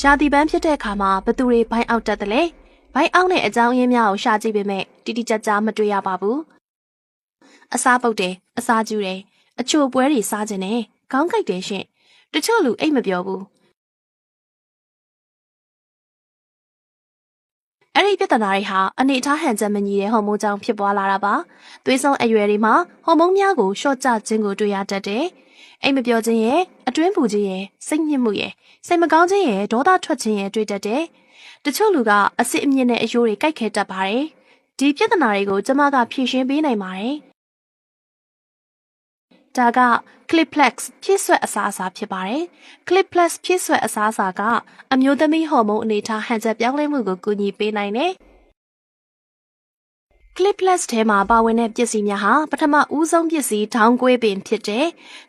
ရှားတီပန်းဖြစ်တဲ့အခါမှာဘသူတွေဘိုင်းအောက်တက်တယ်လဲဘိုင်းအောက်နဲ့အကြောင်းရင်းများကိုရှာကြည့်ပေမဲ့တိတိကျကျမတွေ့ရပါဘူးအစားပုတ်တယ်အစားကျူးတယ်အချိုပွဲတွေစားခြင်းနဲ့ခေါင်းကိုက်တယ်ရှင့်တချို့လူအိတ်မပြောဘူးအဲ့ဒီပြဿနာတွေဟာအနေအထားဟန်ချက်မညီတဲ့ဟော်မုန်းကြောင့်ဖြစ်ပွားလာတာပါသွေးဆုံးအရွယ်တွေမှာဟော်မုန်းများကိုရှော့ချခြင်းကိုတွေ့ရတတ်တယ် အိမ်မပြောခြင်းရဲ့အတွင်းပူခြင်းရဲ့စိတ်ညစ်မှုရဲ့စိတ်မကောင်းခြင်းရဲ့ဒေါသထွက်ခြင်းရဲ့တွေ့တတ်တယ်တချို့လူကအစ်စ်အမြင့်နဲ့အယိုးတွေကြိုက်ခဲတတ်ပါတယ်ဒီပြဿနာတွေကိုကျမကဖြေရှင်းပေးနိုင်ပါတယ်ဒါက Cliplex ဖြည့်ဆွက်အစားအစာဖြစ်ပါတယ်။ Cliplex ဖြည့်ဆွက်အစားအစာကအမျိုးသမီးဟော်မုန်းအနေထားဟန်ချက်ပြောင်းလဲမှုကိုကူညီပေးနိုင်တယ်။ Cliplex ထဲမှာပါဝင်တဲ့ပစ္စည်းများဟာပထမဦးဆုံးပစ္စည်းဒေါင်းကွေးပင်ဖြစ်တဲ့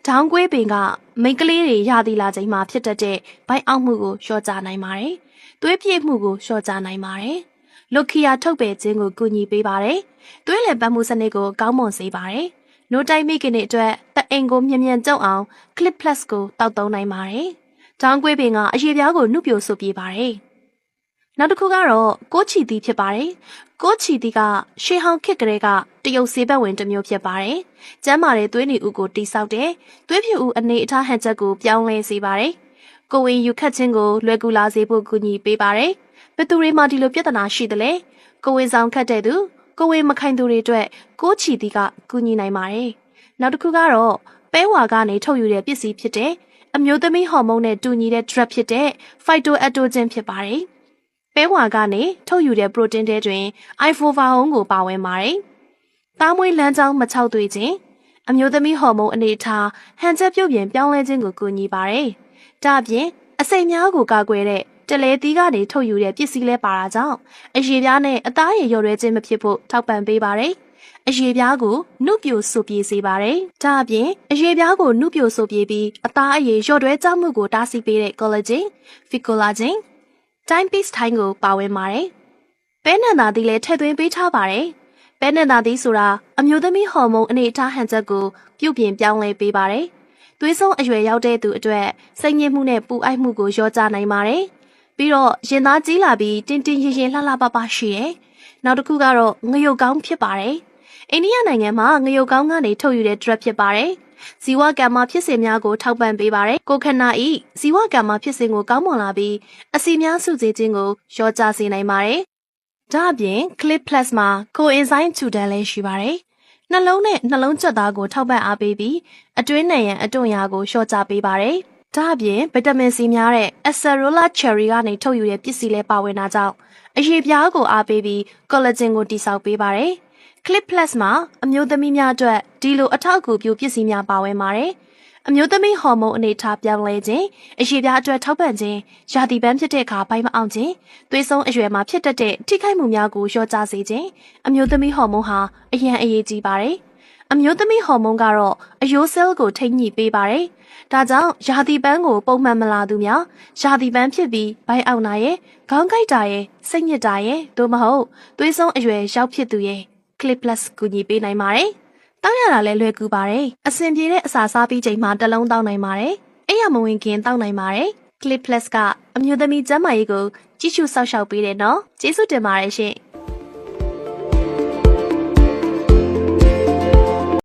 ဒေါင်းကွေးပင်ကမိန်းကလေးတွေရသီလာချိန်မှာဖြစ်တတ်တဲ့ဘိုက်အောက်မှုကိုလျှော့ချနိုင်ပါတယ်။သွေးပြည့်မှုကိုလျှော့ချနိုင်ပါတယ်။လုခီယာထုတ်ပယ်ခြင်းကိုကူညီပေးပါတယ်။သွေးလည်ပတ်မှုစနစ်ကိုကောင်းမွန်စေပါတယ်။နိုးတိုင်းမိခင်တွေအတွက်တအိမ်ကိုမြ мян ကျုံအောင် Clip Plus ကိုတောက်သုံးနိုင်ပါတယ်။တောင်းကွေးပင်ကအရေပြားကိုနှုတ်ပြဆိုပြပါတယ်။ နောက်တစ်ခုကတော့ကိုချီတီဖြစ်ပါတယ်။ကိုချီတီကရှေးဟောင်းခေတ်ကလေးကတရုတ်ဆေးဘက်ဝင်တစ်မျိုးဖြစ်ပါတယ်။ကျမ်းမာတဲ့သွေးနေဥကိုတိဆောက်တဲ့သွေးဖြူဥအနေအထားဟန်ချက်ကိုပြောင်းလဲစေပါတယ်။ကိုဝင်ယူခတ်ခြင်းကိုလွယ်ကူလာစေဖို့ကူညီပေးပါတယ်။ဘယ်သူတွေမှဒီလိုပြဿနာရှိသလဲ။ကိုဝင်ဆောင်ခတ်တဲ့သူကိုဝေမခိုင်သူတွေအတွက်ကိုချီတီကကူညီနိုင်ပါတယ်။နောက်တစ်ခုကတော့ပဲဝါကနေထုတ်ယူတဲ့ပစ္စည်းဖြစ်တဲ့အမျိုးသမီးဟော်မုန်းနဲ့တူညီတဲ့ drug ဖြစ်တဲ့ phytoestrogen ဖြစ်ပါတယ်။ ပဲဝါကနေထုတ်ယူတဲ့ protein တွေတွင် ifovahone ကိုပါဝင်ပါတယ်။သားမွေးလမ်းကြောင်းမချောက်သွေးခြင်းအမျိုးသမီးဟော်မုန်းအနေထားဟန်ချက်ပြုတ်ပြင်ပြောင်းလဲခြင်းကိုကူညီပါတယ်။ဒါအပြင်အစိမ်များကိုကာကွယ်တဲ့တလဲသီးကနေထုတ်ယူတဲ့ပစ္စည်းလဲပါတာကြောင့်အရေပြားနဲ့အသားရည်ရော်ရဲခြင်းမဖြစ်ဖို့ထောက်ပံ့ပေးပါတယ်။အရေပြားကိုနှုတ်ပြိုဆိုပြေးစေပါတယ်။ဒါအပြင်အရေပြားကိုနှုတ်ပြိုဆိုပြေးပြီးအသားအရည်ရော်ရဲကြမှုကိုတားဆီးပေးတဲ့ collagen, ficollagen, timepiece ထိုင်းကိုပါဝင်ပါတယ်။ပဲနံသာသီးလည်းထည့်သွင်းပေးထားပါတယ်။ပဲနံသာသီးဆိုတာအမျိုးသမီးဟော်မုန်းအနေအထားဟန်ချက်ကိုပြုပြင်ပြောင်းလဲပေးပါတယ်။သွေးဆုံးအရွယ်ရောက်တဲ့သူအတွက်စိတ်ညစ်မှုနဲ့ပူအိုက်မှုကိုလျော့ချနိုင်ပါတယ်။ပြီးတော့ရင်သားကြီးလာပြီးတင်းတင်းရင်ရင်လှလှပပရှိတယ်။နောက်တစ်ခုကတော့ငရုတ်ကောင်းဖြစ်ပါတယ်။အိန္ဒိယနိုင်ငံမှာငရုတ်ကောင်းကနေထုတ်ယူတဲ့ drug ဖြစ်ပါတယ်။ ဇီဝကမ္မဖြစ်စဉ်များကိုထောက်ပံ့ပေးပါတယ်။ကိုခနာဤဇီဝကမ္မဖြစ်စဉ်ကိုကောင်းမွန်လာပြီးအစီများစုစေခြင်းကိုလျှော့ချစေနိုင်ပါတယ်။ဒါအပြင် Clip Plus မှာ coenzyme 2တန်းလည်းရှိပါတယ်။နှလုံးနဲ့နှလုံးကြွက်သားကိုထောက်ပံ့အားပေးပြီးအတွင်းနံရံအတွန့်ရာကိုလျှော့ချပေးပါတယ်။ဒါအပြင်ဗီတာမင်စီများတဲ့ Acerola Cherry ကနေထုတ်ယူတဲ့ပစ္စည်းလည်းပါဝင်တာကြောင့်အရေပြားကိုအားပေးပြီး collagen ကိုတိဆောက်ပေးပါတယ်။ Clip Plus မှာအမျိုးသမီးများအတွက်ဒီလိုအထောက်အကူပြုပစ္စည်းများပါဝင်ပါတယ်။အမျိုးသမီးဟော်မုန်းအနေထားပြောင်းလဲခြင်းအရေပြားအတွက်ထောက်ပံ့ခြင်းရာသီပန်းဖြစ်တဲ့အခါဘိုင်းမအောင်ခြင်းသွေးဆုံးအရွယ်မှာဖြစ်တတ်တဲ့ထိခိုက်မှုများကိုလျှော့ချစေခြင်းအမျိုးသမီးဟော်မုန်းဟာအရန်အရေးကြီးပါတယ်။အမျိုးသမီးဟော်မုန်းကတော့အယိုးဆဲလ်ကိုထိန်းညှိပေးပါတယ်။ဒါကြောင့်ရာသီပန်းကိုပုံမှန်မလာသူများရာသီပန်းဖြစ်ပြီးဘိုင်းအောင်နာရဲ့ခေါင်းကိုက်တာရဲ့စိတ်ညစ်တာရဲ့သို့မဟုတ်သွေးဆုံးအရွယ်ရောက်ဖြစ်သူရဲ့ Clip Plus ကူညီပေးနိုင်ပါတယ်။တောင်းရတာလည်းလွယ်ကူပါတယ်။အဆင်ပြေတဲ့အစာစားပြီးချိန်မှာတစ်လုံးတောင်းနိုင်ပါတယ်။အဲ့ရမဝင်ခင်တောင်းနိုင်ပါတယ်။ Clip Plus ကအမျိုးသမီးကျန်းမာရေးကိုကြီးစုဆောက်ရှောက်ပေးတယ်နော်။ကျေးဇူးတင်ပါတယ်ရှင်။